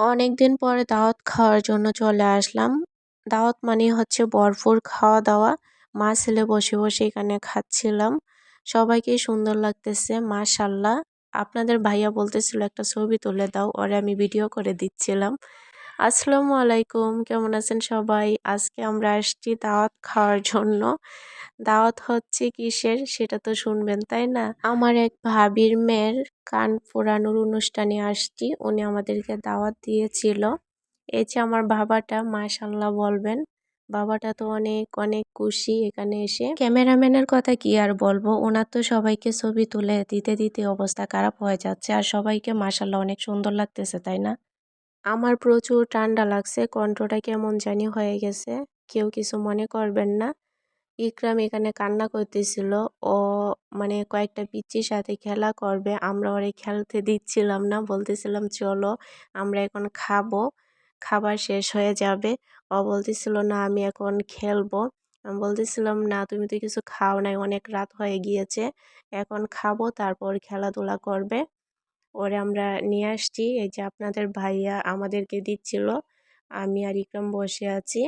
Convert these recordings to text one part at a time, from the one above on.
অনেকদিন পরে দাওয়াত খাওয়ার জন্য চলে আসলাম। দাওয়াত মানে হচ্ছে ভরপুর খাওয়া দাওয়া। মা ছেলে বসে বসে এখানে খাচ্ছিলাম। সবাইকে সুন্দর লাগতেছে, মাশাল্লাহ। আপনাদের ভাইয়া বলতেছিল, একটা ছবি তুলে দাও। ওরে আমি ভিডিও করে দিচ্ছিলাম। আসসালামু আলাইকুম, কেমন আছেন সবাই? আজকে আমরা আসছি দাওয়াত খাওয়ার জন্য। দাওয়াত হচ্ছে কিসের সেটা তো শুনবেন, তাই না? আমার এক ভাবির মেয়ের কান ফোরানোর অনুষ্ঠানে আসছি। উনি আমাদেরকে দাওয়াত দিয়েছিল। এই যে আমার বাবাটা মাশাল্লাহ বলবেন। বাবাটা তো অনেক অনেক খুশি এখানে এসে। ক্যামেরাম্যানের কথা কি আর বলব? ওনার তো সবাইকে ছবি তুলে দিতে দিতে অবস্থা খারাপ হয়ে যাচ্ছে। আর সবাইকে মাশাল্লাহ অনেক সুন্দর লাগতেছে, তাই না? আমার প্রচুর ঠান্ডা লাগছে, কণ্ঠটা কেমন জানি হয়ে গেছে, কেউ কিছু মনে করবেন না। ইকরাম এখানে কান্না করতেছিল, ও মানে কয়েকটা পিচ্চির সাথে খেলা করবে, আমরা ওরে খেলতে দিচ্ছিলাম না, বলতেছিলাম, চলো, আমরা এখন খাব, খাবার শেষ হয়ে যাবে। ও বলতেছিল, না, আমি এখন খেলব। আমি বলতেছিলাম, না, তুমি তো কিছু খাও নাই, অনেক রাত হয়ে গিয়েছে, এখন খাব, তারপর খেলাধুলা করবে। ওরে আমরা নিয়ে আসছি। এই যে আপনাদের ভাইয়া আমাদেরকে দিচ্ছিল। আমি আর ইকরাম বসে আছি।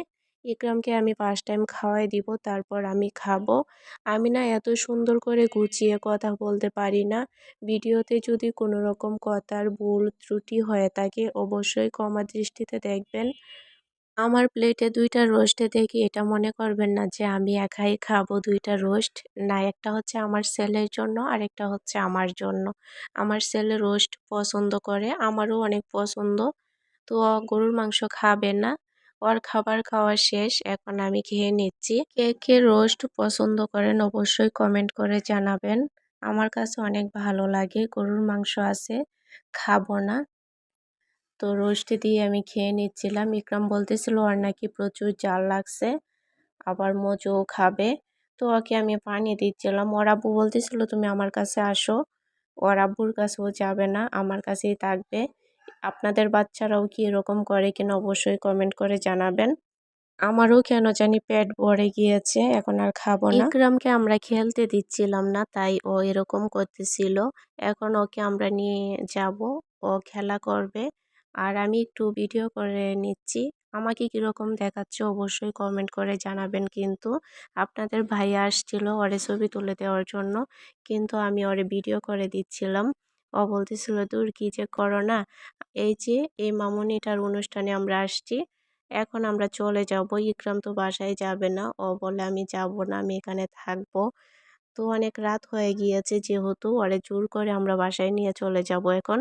ইকরামকে আমি ফার্স্ট টাইম খাওয়াই দিব, তারপর আমি খাব। আমি না এত সুন্দর করে গুছিয়ে কথা বলতে পারি না। ভিডিওতে যদি কোনো রকম কথার ভুল ত্রুটি হয়ে থাকে, অবশ্যই কমা দৃষ্টিতে দেখবেন। আমার প্লেটে দুইটা রোস্টে দেখি এটা মনে করবেন না যে আমি একাই খাব দুইটা রোস্ট না, একটা হচ্ছে আমার ছেলের জন্য আর একটা হচ্ছে আমার জন্য। আমার ছেলে রোস্ট পছন্দ করে, আমারও অনেক পছন্দ। তো গরুর মাংস খাবে না। ওর খাবার খাওয়া শেষ, এখন আমি খেয়ে নিচ্ছি। কে কে রোস্ট পছন্দ করেন অবশ্যই কমেন্ট করে জানাবেন। আমার কাছে অনেক ভালো লাগে, গরুর মাংস আছে, খাব না। তো রোস্ট দিয়ে আমি খেয়ে নিচ্ছিলাম। ইকরাম বলতেছিল, ওর নাকি প্রচুর জাল লাগছে, আবার মজুও খাবে। তো ওকে আমি পানি দিচ্ছিলাম। ওর আব্বু বলতেছিল, তুমি আমার কাছে আসো, ওর আব্বুর কাছেও যাবে না, আমার কাছেই থাকবে। আপনাদের বাচ্চারাও কি এরকম করে কিনা অবশ্যই কমেন্ট করে জানাবেন। আমারও কেন জানি পেট ভরে গিয়েছে, এখন আর খাব না। ইকরামকে আমরা খেলতে দিচ্ছিলাম না, তাই ও এরকম করতেছিল। এখন ওকে আমরা নিয়ে যাব, ও খেলা করবে। আর আমি একটু ভিডিও করে নিচ্ছি। আমাকে কীরকম দেখাচ্ছে অবশ্যই কমেন্ট করে জানাবেন কিন্তু। আপনাদের ভাই আসছিল ওরে ছবি তুলে দেওয়ার জন্য, কিন্তু আমি ওরে ভিডিও করে দিচ্ছিলাম। ও বলতেছিল, দূর কী যে করো না? এই যে, এই মামুনিটার অনুষ্ঠানে আমরা আসছি। এখন আমরা চলে যাব, ইকরাম তো বাসায় যাবে না। ও বলে, আমি যাব না, আমি এখানে থাকব। তো অনেক রাত হয়ে গিয়েছে, যেহেতু ওরে জোর করে আমরা বাসায় নিয়ে চলে যাব এখন।